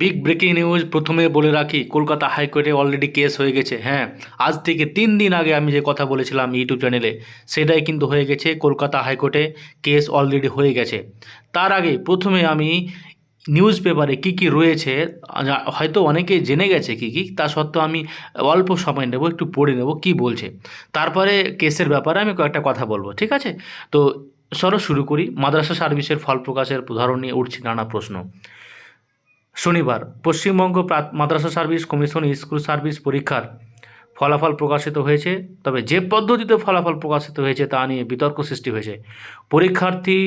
Big breaking news প্রথমে বলে রাখি, কলকাতা হাইকোর্টে অলরেডি কেস হয়ে গেছে। হ্যাঁ আজ থেকে তিন দিন আগে আমি যে কথা বলেছিলাম ইউটিউব চ্যানেলে সেটাই কিন্তু হয়ে গেছে, কলকাতা হাইকোর্টে কেস অলরেডি হয়ে গেছে। তার আগে প্রথমে আমি নিউজ পেপারে কী কী রয়েছে হয়তো অনেকে জেনে গেছে কী কী, তা সত্ত্বেও আমি অল্প সময় নেব, একটু পড়ে নেব কী বলছে। তারপরে কেসের ব্যাপারে আমি কয়েকটা কথা বলব, ঠিক আছে? তো চলো শুরু করি, মাদ্রাসা সার্ভিসের ফল প্রকাশের উদাহরণ নিয়ে উঠছে নানা প্রশ্ন। শনিবার Paschimbanga Madrasah service commission school service পরীক্ষার ফলাফল প্রকাশিত হয়েছে। তবে যে পদ্ধতিতে ফলাফল প্রকাশিত হয়েছে তা নিয়ে বিতর্ক সৃষ্টি হয়েছে। পরীক্ষার্থী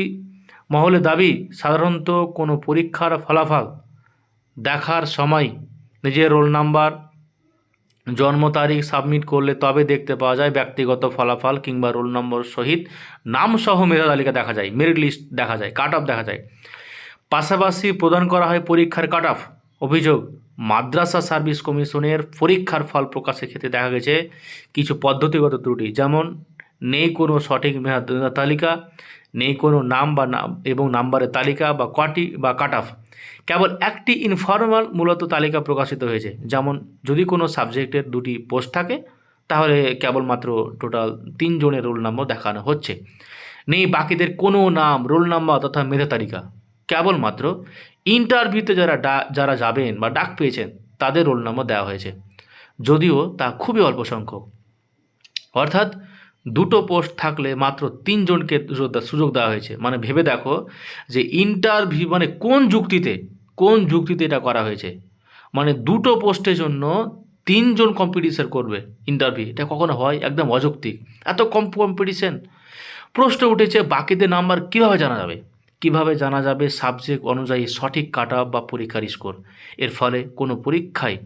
মহলে দাবি, সাধারণত কোনো পরীক্ষার ফলাফল দেখার সময় নিজের রোল নাম্বার, জন্ম তারিখ সাবমিট করলে তবে দেখতে পাওয়া যায় ব্যক্তিগত ফলাফল কিংবা রোল নম্বর সহিত নামসহ মেধা তালিকা দেখা যায়, মেরিট লিস্ট দেখা যায়, কাট অফ দেখা যায়। পাশাপাশি প্রদান করা হয় পরীক্ষার কাট অফ অভিযোগ, মাদ্রাসা সার্ভিস কমিশনের পরীক্ষার ফল প্রকাশের ক্ষেত্রে দেখা গেছে কিছু পদ্ধতিগত ত্রুটি, যেমন নেই কোনো সঠিক মেয়াদ তালিকা, নেই কোনো নাম বা নাম এবং নাম্বারের তালিকা বা কটি বা কাট অফ কেবল একটি ইনফর্মাল মূলত তালিকা প্রকাশিত হয়েছে, যেমন যদি কোনো সাবজেক্টের দুটি পোস্ট থাকে, তাহলে কেবলমাত্র টোটাল তিনজনের রোল নাম্বার দেখানো হচ্ছে। নেই বাকিদের কোনো নাম রোল নাম্বার তথা মেধা তালিকা। কেবলমাত্র ইন্টারভিউতে যারা যারা যাবেন বা ডাক পেয়েছেন, তাদের রোল নম্বর দেওয়া হয়েছে। যদিও তা খুবই অল্প সংখ্যক। অর্থাৎ দুটো পোস্ট থাকলে মাত্র তিনজনকে সুযোগ সুযোগ দেওয়া হয়েছে। মানে ভেবে দেখো যে ইন্টারভিউ মানে কোন যুক্তিতে কোন যুক্তিতে এটা করা হয়েছে? মানে দুটো পোস্টের জন্য তিনজন কম্পিটিশন করবে ইন্টারভিউ এটা কখনো হয়? একদম অযৌক্তিক। এত কম কম্পিটিশন প্রশ্ন উঠেছে বাকিদের নাম্বার কীভাবে জানা যাবে? কীভাবে জানা যাবে সাবজেক্ট অনুযায়ী সঠিক কাটা বা পরীক্ষার স্কোর এর ফলে কোনো পরীক্ষায়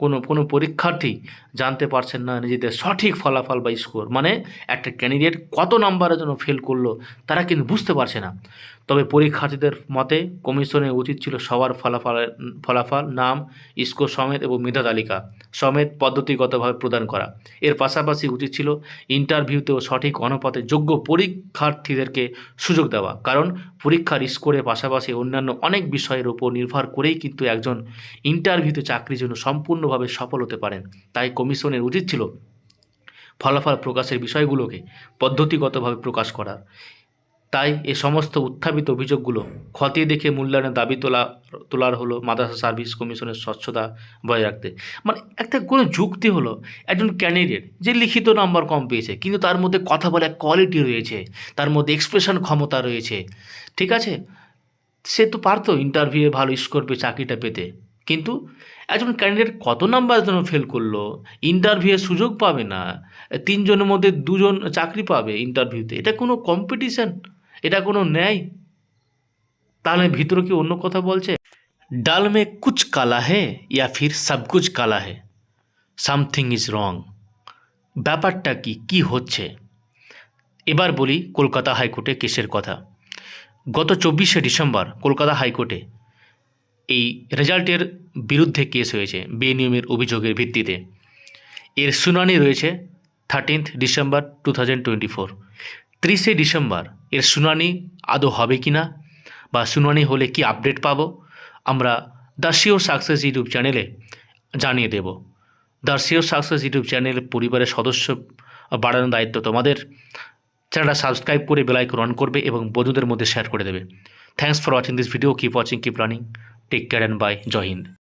কোনো কোনো পরীক্ষার্থী জানতে পারছেন না নিজেদের সঠিক ফলাফল বা স্কোর মানে একটা ক্যান্ডিডেট কত নাম্বারের জন্য ফেল করল তারা কিন্তু বুঝতে পারছে না। তবে পরীক্ষার্থীদের মতে কমিশনের উচিত ছিল সবার ফলাফল ফলাফল, নাম স্কোর সমেত এবং মেধা তালিকা সমেত পদ্ধতিগতভাবে প্রদান করা। এর পাশাপাশি উচিত ছিল ইন্টারভিউতেও সঠিক অনুপাতে যোগ্য পরীক্ষার্থীদেরকে সুযোগ দেওয়া। কারণ পরীক্ষার স্কোরের পাশাপাশি অন্যান্য অনেক বিষয়ের উপর নির্ভর করেই কিন্তু একজন ইন্টারভিউতে চাকরির জন্য সম্পূর্ণভাবে সফল হতে পারেন। তাই কমিশনের উচিত ছিল ফলাফল প্রকাশের বিষয়গুলোকে পদ্ধতিগতভাবে প্রকাশ করার তাই এ সমস্ত উত্থাপিত অভিযোগগুলো খতিয়ে দেখে মূল্যায়নের দাবি তোলা, তোলার হলো মাদ্রাসা সার্ভিস কমিশনের স্বচ্ছতা বজায় রাখতে। মানে একটা কোনো যুক্তি হলো একজন ক্যান্ডিডেট যে লিখিত নাম্বার কম পেয়েছে, কিন্তু তার মধ্যে কথা বলার কোয়ালিটি রয়েছে, তার মধ্যে এক্সপ্রেশন ক্ষমতা রয়েছে। ঠিক আছে? সে তো পারতো ইন্টারভিউয়ে ভালো স্কোর পেয়ে চাকরিটা পেতে। কিন্তু একজন ক্যান্ডিডেট কত নাম্বার জন্য ফেল করল ইন্টারভিউয়ের সুযোগ পাবে না, তিনজনের মধ্যে দুজন চাকরি পাবে ইন্টারভিউতে এটা কোনো কম্পিটিশান এটা কোনো ন্যায়? তাহলে ভিতরে কি অন্য কথা বলছে? ডাল মে কুচ কালা হে ইয়া ফির সব কুচ কালা হে সামথিং ইজ রং ব্যাপারটা কি কি হচ্ছে? এবার বলি কলকাতা হাইকোর্টে কেসের কথা। গত চব্বিশে ডিসেম্বর কলকাতা হাইকোর্টে এই রেজাল্টের বিরুদ্ধে কেস হয়েছে বেনিয়মের অভিযোগের ভিত্তিতে। এর শুনানি রয়েছে thirteenth December two thousand twenty four December এর শুনানি আদৌ হবে কি না বা শুনানি হলে কি আপডেট পাবো, আমরা দ্য সাকসেস ইউটিউব চ্যানেলে জানিয়ে দেব। দ্য সাকসেস ইউটিউব চ্যানেল পরিবারের সদস্য বাড়ানোর দায়িত্ব তোমাদের। চ্যানেলটা সাবস্ক্রাইব করে বেলাইকন অন করবে এবং বন্ধুদের মধ্যে শেয়ার করে দেবে। Thanks for watching this video keep watching keep running take care and bye Jai Hind